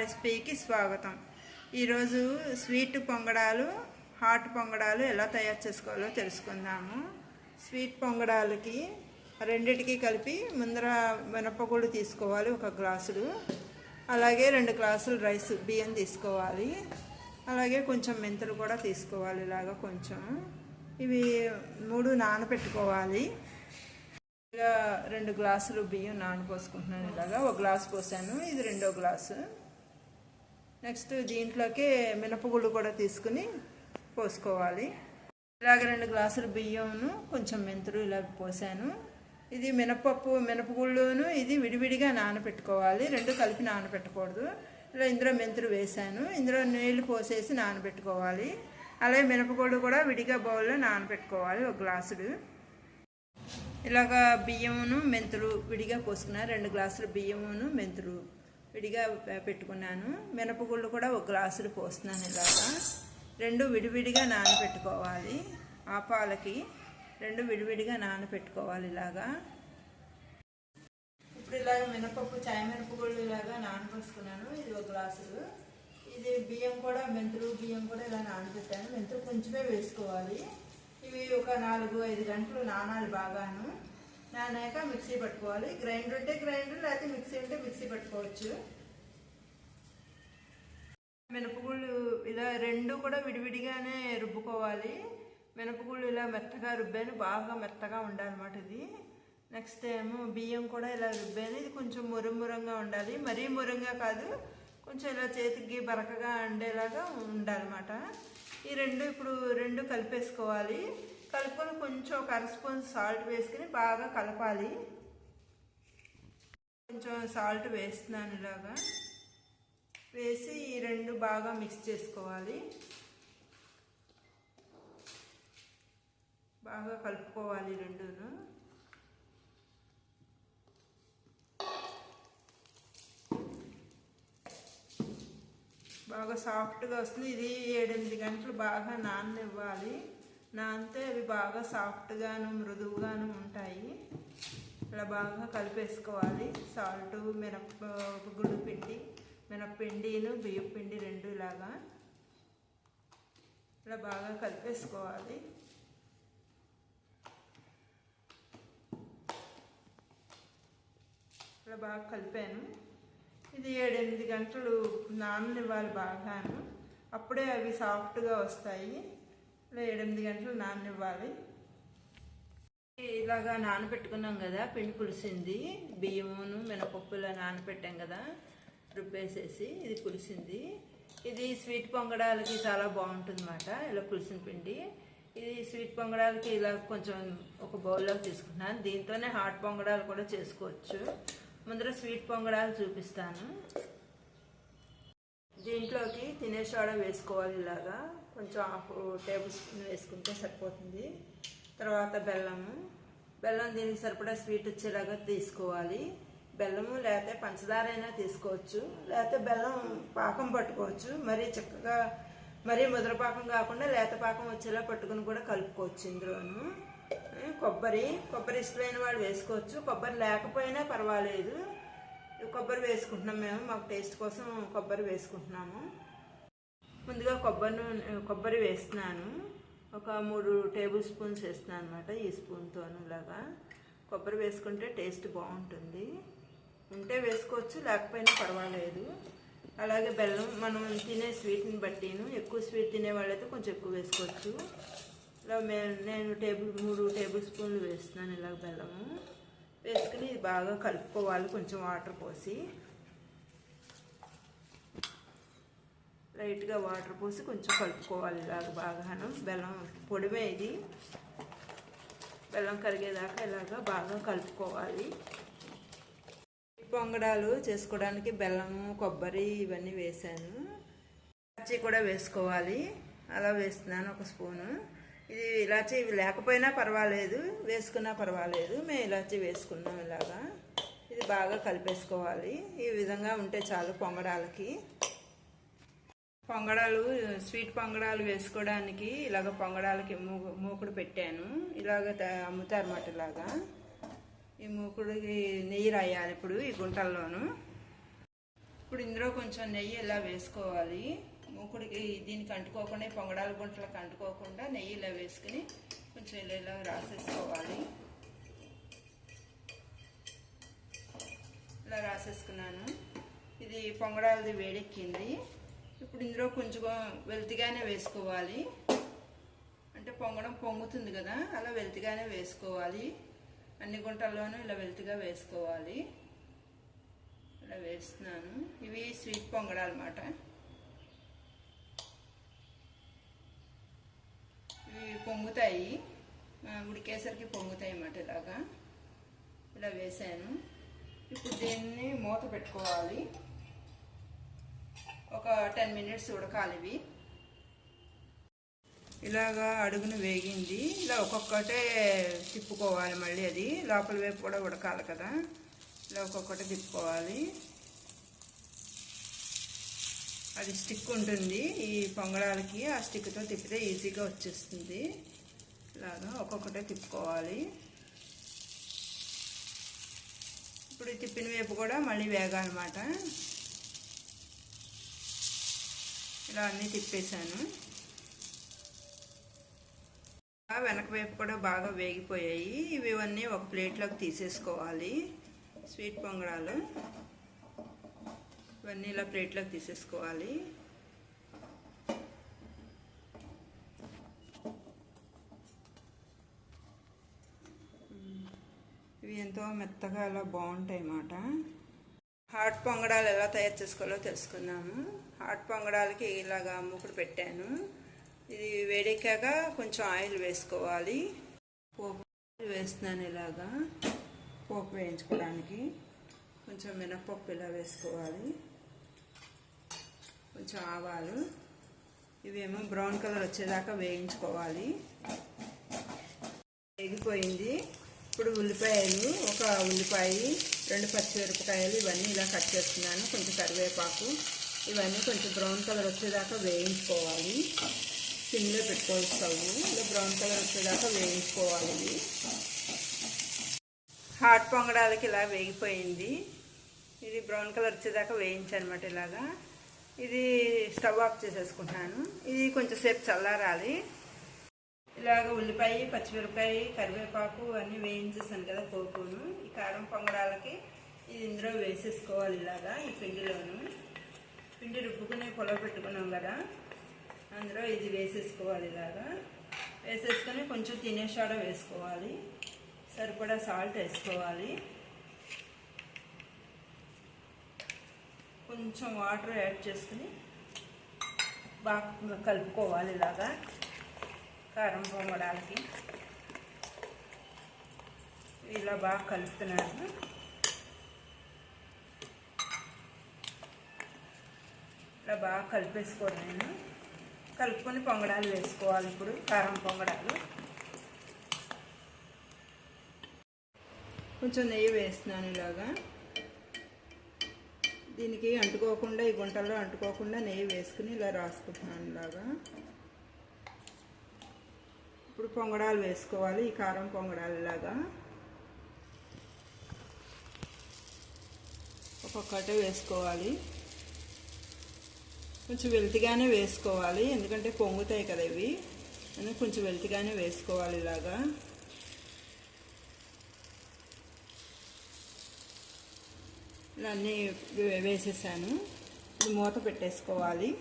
రెసిపీకి స్వాగతం. ఈరోజు sweet పొంగడాలు hot పొంగడాలు ఎలా తయారు చేసుకోవాలో తెలుసుకుందాము. స్వీట్ పొంగడాలకి రెండిటికి కలిపి ముందర మినపగుళ్ళు తీసుకోవాలి ఒక గ్లాసులు. అలాగే రెండు గ్లాసులు రైస్ బియ్యం తీసుకోవాలి. అలాగే కొంచెం మెంతులు కూడా తీసుకోవాలి ఇలాగా కొంచెం. ఇవి మూడు నానబెట్టుకోవాలి ఇలా రెండు గ్లాసులు బియ్యం నానపోసుకుంటున్నాను ఇలాగా. ఒక గ్లాస్ పోసాను. ఇది రెండో గ్లాసు. నెక్స్ట్ దీంట్లోకి మినపగుళ్ళు కూడా తీసుకుని పోసుకోవాలి. ఇలాగ రెండు గ్లాసులు బియ్యంను కొంచెం మెంతులు ఇలా పోసాను. ఇది మినపప్పు మినపగుళ్ళును ఇది విడివిడిగా నానబెట్టుకోవాలి. రెండు కలిపి నానబెట్టకూడదు. ఇలా ఇందులో మెంతులు వేసాను. ఇందులో నీళ్ళు పోసేసి నానబెట్టుకోవాలి. అలాగే మినపగుళ్ళు కూడా విడిగా బౌల్లో నానబెట్టుకోవాలి ఒక గ్లాసుడు. ఇలాగా బియ్యమును మెంతులు విడిగా పోసుకున్నాను రెండు గ్లాసులు బియ్యమును మెంతులు విడిగా పెట్టుకున్నాను. మినపగుళ్ళు కూడా ఒక గ్లాసులు పోస్తున్నాను ఇలాగా. రెండు విడివిడిగా నానబెట్టుకోవాలి. ఆ పాలకి రెండు విడివిడిగా నానబెట్టుకోవాలి ఇలాగా. ఇప్పుడు ఇలాగ మినపప్పు చాయ్ మినపగుళ్ళు ఇలాగా నానబోసుకున్నాను. ఇది ఒక గ్లాసులు. ఇది బియ్యం కూడా మెంతులు బియ్యం కూడా ఇలా నానబెట్టాను. మెంతులు కొంచెమే వేసుకోవాలి. ఇవి ఒక నాలుగు ఐదు గంటలు నానాలి బాగాను. నానాక మిక్సీ పట్టుకోవాలి. గ్రైండర్ ఉంటే గ్రైండర్ లేకపోతే మిక్సీ ఉంటే మిక్సీ పట్టుకోవచ్చు. మినపగుళ్ళు ఇలా రెండు కూడా విడివిడిగానే రుబ్బుకోవాలి. మినపగుళ్ళు ఇలా మెత్తగా రుబ్బాను బాగా మెత్తగా ఉండాలన్నమాట ఇది. నెక్స్ట్ ఏమో బియ్యం కూడా ఇలా రుబ్బాను. ఇది కొంచెం మురుమురంగా ఉండాలి. మరీ మురంగా కాదు కొంచెం ఇలా చేతికి బరకగా ఉండేలాగా ఉండాలన్నమాట. ఈ రెండు ఇప్పుడు రెండు కలిపేసుకోవాలి. కలుపుకొని కొంచెం ఒక అర స్పూన్ సాల్ట్ వేసుకుని బాగా కలపాలి. కొంచెం సాల్ట్ వేస్తున్నాను ఇలాగా. వేసి ఈ రెండు బాగా మిక్స్ చేసుకోవాలి. బాగా కలుపుకోవాలి రెండును. బాగా సాఫ్ట్గా వస్తుంది. ఇది ఏడెనిమిది గంటలు బాగా నాననివ్వాలి. నా అంతే అవి బాగా సాఫ్ట్గాను మృదువుగాను ఉంటాయి. ఇలా బాగా కలిపేసుకోవాలి. సాల్ట్ మినప గుడు పిండి మినప్పిండిను బియ్యం పిండి రెండు ఇలాగా. ఇలా బాగా కలిపేసుకోవాలి. ఇలా బాగా కలిపాను. ఇది ఏడెనిమిది గంటలు నాననివ్వాలి బాగాను. అప్పుడే అవి సాఫ్ట్గా వస్తాయి. ఎనిమిది గంటలు నాననివ్వాలి. ఇలాగా నానబెట్టుకున్నాం కదా పిండి పులిసింది బియ్యమును మినపప్పులా నానబెట్టాం కదా రుబ్బేసేసి ఇది పులిసింది. ఇది స్వీట్ పొంగడాలకి చాలా బాగుంటుంది అన్నమాట ఇలా పులిసిన పిండి. ఇది స్వీట్ పొంగడాలకి ఇలా కొంచెం ఒక బౌల్లోకి తీసుకుంటున్నాను దీంతోనే హాట్ పొంగడాలు కూడా చేసుకోవచ్చు. ముందర స్వీట్ పొంగడాలు చూపిస్తాను. దీంట్లోకి తినే సోడా వేసుకోవాలి ఇలాగా. కొంచెం హాఫ్ టేబుల్ స్పూన్ వేసుకుంటే సరిపోతుంది. తర్వాత బెల్లము. బెల్లం దీనికి సరిపడా స్వీట్ వచ్చేలాగా తీసుకోవాలి. బెల్లము లేకపోతే పంచదార అయినా తీసుకోవచ్చు. లేకపోతే బెల్లం పాకం పట్టుకోవచ్చు. మరీ చక్కగా మరీ ముద్ర పాకం కాకుండా లేత పాకం వచ్చేలా పట్టుకుని కూడా కలుపుకోవచ్చు ఇందులోను. కొబ్బరి. కొబ్బరి ఇష్టమైన వాళ్ళు వేసుకోవచ్చు. కొబ్బరి లేకపోయినా పర్వాలేదు. కొబ్బరి వేసుకుంటున్నాం మేము. మాకు టేస్ట్ కోసం కొబ్బరి వేసుకుంటున్నాము. ముందుగా కొబ్బరి నూనె కొబ్బరి వేస్తున్నాను. ఒక మూడు టేబుల్ స్పూన్స్ వేస్తున్నాను అనమాట ఈ స్పూన్తో ఇలాగా. కొబ్బరి వేసుకుంటే టేస్ట్ బాగుంటుంది. ఉంటే వేసుకోవచ్చు లేకపోయినా పర్వాలేదు. అలాగే బెల్లం మనం తినే స్వీట్ని బట్టిను ఎక్కువ స్వీట్ తినే వాళ్ళైతే కొంచెం ఎక్కువ వేసుకోవచ్చు. ఇలా మే- నేను టేబుల్ మూడు టేబుల్ స్పూన్లు వేస్తున్నాను ఇలాగ బెల్లము. వేసుకుని బాగా కలుపుకోవాలి. కొంచెం వాటర్ పోసి. లైట్గా వాటర్ పోసి కొంచెం కలుపుకోవాలి ఇలాగ బాగాను. బెల్లం పొడిమే ఇది. బెల్లం కరిగేదాకా ఇలాగ బాగా కలుపుకోవాలి. పొంగడాలు చేసుకోవడానికి బెల్లము కొబ్బరి ఇవన్నీ వేసాను. పచ్చి కూడా వేసుకోవాలి. అలా వేస్తున్నాను ఒక స్పూను. ఇది ఇలాచి ఇవి లేకపోయినా పర్వాలేదు వేసుకున్నా పర్వాలేదు మేము ఇలాచి వేసుకున్నాం ఇలాగా. ఇది బాగా కలిపేసుకోవాలి. ఈ విధంగా ఉంటే చాలు పొంగడాలకి. పొంగడాలు స్వీట్ పొంగడాలు వేసుకోవడానికి ఇలాగ పొంగడాలకి మూకుడు పెట్టాను. ఇలాగ త- అమ్ముతారన్నమాట ఇలాగా. ఈ మూకుడికి నెయ్యి రాయాలి ఇప్పుడు ఈ గుంటల్లోను. ఇప్పుడు ఇందులో కొంచెం నెయ్యి ఇలా వేసుకోవాలి. మూకుడికి దీనికి అంటుకోకుండా ఈ పొంగడాల గుంటలకు అంటుకోకుండా నెయ్యి ఇలా వేసుకుని కొంచెం ఇలా ఇలా రాసేసుకోవాలి. ఇలా రాసేసుకున్నాను. ఇది పొంగడాలది వేడెక్కింది. ఇప్పుడు ఇందులో కొంచెం వెల్తిగానే వేసుకోవాలి. అంటే పొంగడం పొంగుతుంది కదా అలా వెల్తిగానే వేసుకోవాలి. అన్ని గుంటల్లోనూ ఇలా వెల్తిగా వేసుకోవాలి. ఇలా వేస్తున్నాను. ఇవి స్వీట్ పొంగడాలన్నమాట అన్నమాట ఇవి పొంగుతాయి. ఉడికేసరికి పొంగుతాయి అన్నమాట ఇలాగా. ఇలా వేసాను. ఇప్పుడు దీన్ని మూత పెట్టుకోవాలి. ఒక టెన్ మినిట్స్ ఉడకాలి ఇవి. ఇలాగా అడుగును వేగింది. ఇలా ఒక్కొక్కటే తిప్పుకోవాలి మళ్ళీ అది. లోపల వైపు కూడా ఉడకాలి కదా. ఇలా ఒక్కొక్కటే తిప్పుకోవాలి. అది స్టిక్ ఉంటుంది ఈ పొంగడాలకి ఆ స్టిక్తో తిప్పితే ఈజీగా వచ్చేస్తుంది. ఇలాగా ఒక్కొక్కటే తిప్పుకోవాలి. ఇప్పుడు తిప్పిన వైపు కూడా మళ్ళీ వేగాలన్నమాట. ఇలా అన్నీ తిప్పేశాను. వెనక వైపు కూడా బాగా వేగిపోయాయి. ఇవి ఇవన్నీ ఒక ప్లేట్లోకి తీసేసుకోవాలి. స్వీట్ పొంగడాలు ఇవన్నీ ఇలా ప్లేట్లోకి తీసేసుకోవాలి. ఇవి ఎంతో మెత్తగా అలా బాగుంటాయి అన్నమాట. హాట్ పొంగడాలు ఎలా తయారు చేసుకోవాలో తెలుసుకుందాము. హాట్ పొంగడాలకి ఇలాగా మూకుడు పెట్టాను. ఇది వేడెక్కాక కొంచెం ఆయిల్ వేసుకోవాలి. పోపు వేస్తున్నాను ఇలాగా. పోపు వేయించుకోవడానికి. కొంచెం మినప్పప్పు ఇలా వేసుకోవాలి. కొంచెం ఆవాలు. ఇవేమో బ్రౌన్ కలర్ వచ్చేదాకా వేయించుకోవాలి. వేగిపోయింది. ఇప్పుడు ఉల్లిపాయలు ఒక ఉల్లిపాయ రెండు పచ్చిమిరపకాయలు ఇవన్నీ ఇలా కట్ చేస్తున్నాను. కొంచెం కరివేపాకు. ఇవన్నీ కొంచెం బ్రౌన్ కలర్ వచ్చేదాకా వేయించుకోవాలి. సిమ్లో పెట్టుకోవాలి స్టవ్. ఇలా బ్రౌన్ కలర్ వచ్చేదాకా వేయించుకోవాలి. హాట్ పొంగడాలకి ఇలా వేగిపోయింది. ఇది బ్రౌన్ కలర్ వచ్చేదాకా వేయించనమాట ఇలాగా. ఇది స్టవ్ ఆఫ్ చేసేసుకుంటున్నాను. ఇది కొంచెం సేపు చల్లారాలి. ఇలాగ ఉల్లిపాయ పచ్చిమిరపకాయ కరివేపాకు అన్నీ వేయించేసాను కదా పోపును. ఈ కారం పొంగడాలకి ఇది ఇందులో వేసేసుకోవాలి ఇలాగా ఈ పిండిలోను. పిండి రుబ్బుకుని పొలం పెట్టుకున్నాం కదా. అందులో ఇది వేసేసుకోవాలి ఇలాగా. వేసేసుకొని కొంచెం తినే సోడా వేసుకోవాలి. సరిపడా సాల్ట్ వేసుకోవాలి. కొంచెం వాటర్ యాడ్ చేసుకుని బాగా కలుపుకోవాలి ఇలాగా. కారం పొంగడానికి. ఇలా బాగా కలుపుతున్నాను ఇలా బాగా కలిపేసుకోను నేను. కలుపుకొని పొంగడాలు వేసుకోవాలి ఇప్పుడు కారం పొంగడాలు. కొంచెం నెయ్యి వేస్తున్నాను ఇలాగా. దీనికి అంటుకోకుండా ఈ గుంటల్లో అంటుకోకుండా నెయ్యి వేసుకుని ఇలా రాసుకుంటున్నాను ఇలాగా. ఇప్పుడు పొంగడాలు వేసుకోవాలి ఈ కారం పొంగడాలు ఇలాగా. ఒక్కొక్కటే వేసుకోవాలి. కొంచెం వెల్తిగానే వేసుకోవాలి ఎందుకంటే పొంగుతాయి కదా ఇవి. కొంచెం వెల్తిగానే వేసుకోవాలి ఇలాగా. అన్నీ వే- వేసేసాను. ఇది మూత పెట్టేసుకోవాలి.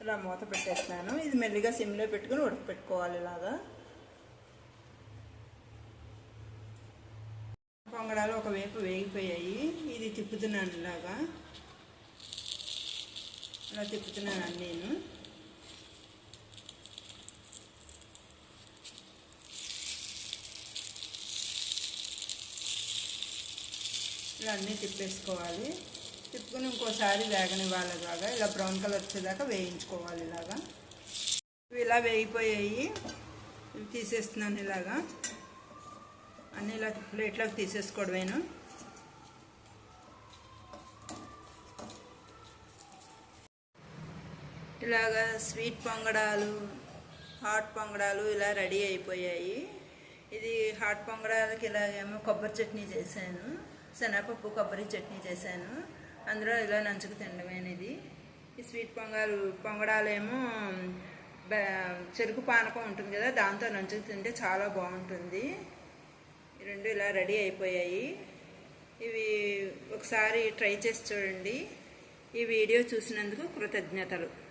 ఇలా మూత పెట్టేస్తున్నాను. ఇది మెల్లిగా సిమ్లో పెట్టుకుని ఉడకపెట్టుకోవాలి ఇలాగా. పొంగడాలు ఒకవైపు వేగిపోయాయి. ఇది తిప్పుతున్నాను ఇలాగా. అలా తిప్పుతున్నాను నేను. ఇలా అన్నీ తిప్పేసుకోవాలి. తిప్పుకొని ఇంకోసారి వేగనివ్వాలి ఇలాగా ఇలా బ్రౌన్ కలర్ వచ్చేదాకా వేయించుకోవాలి ఇలాగా. ఇవి ఇలా వేగిపోయాయి. ఇవి తీసేస్తున్నాను ఇలాగా. అన్నీ ఇలా ప్లేట్లోకి తీసేసుకోవడమేను. ఇలాగా స్వీట్ పొంగడాలు హాట్ పొంగడాలు ఇలా రెడీ అయిపోయాయి. ఇది హాట్ పొంగడాలకి ఇలాగేమో కొబ్బరి చట్నీ చేశాను. శనగపప్పు కొబ్బరి చట్నీ చేశాను. అందులో ఇలా నంచుకు తినడమేనిది ఈ స్వీట్ పొంగల్ పొంగడాలేమో చెరుకు పానకం ఉంటుంది కదా దాంతో నంచుకు తింటే చాలా బాగుంటుంది. రెండు ఇలా రెడీ అయిపోయాయి. ఇవి ఒకసారి ట్రై చేసి చూడండి. ఈ వీడియో చూసినందుకు కృతజ్ఞతలు.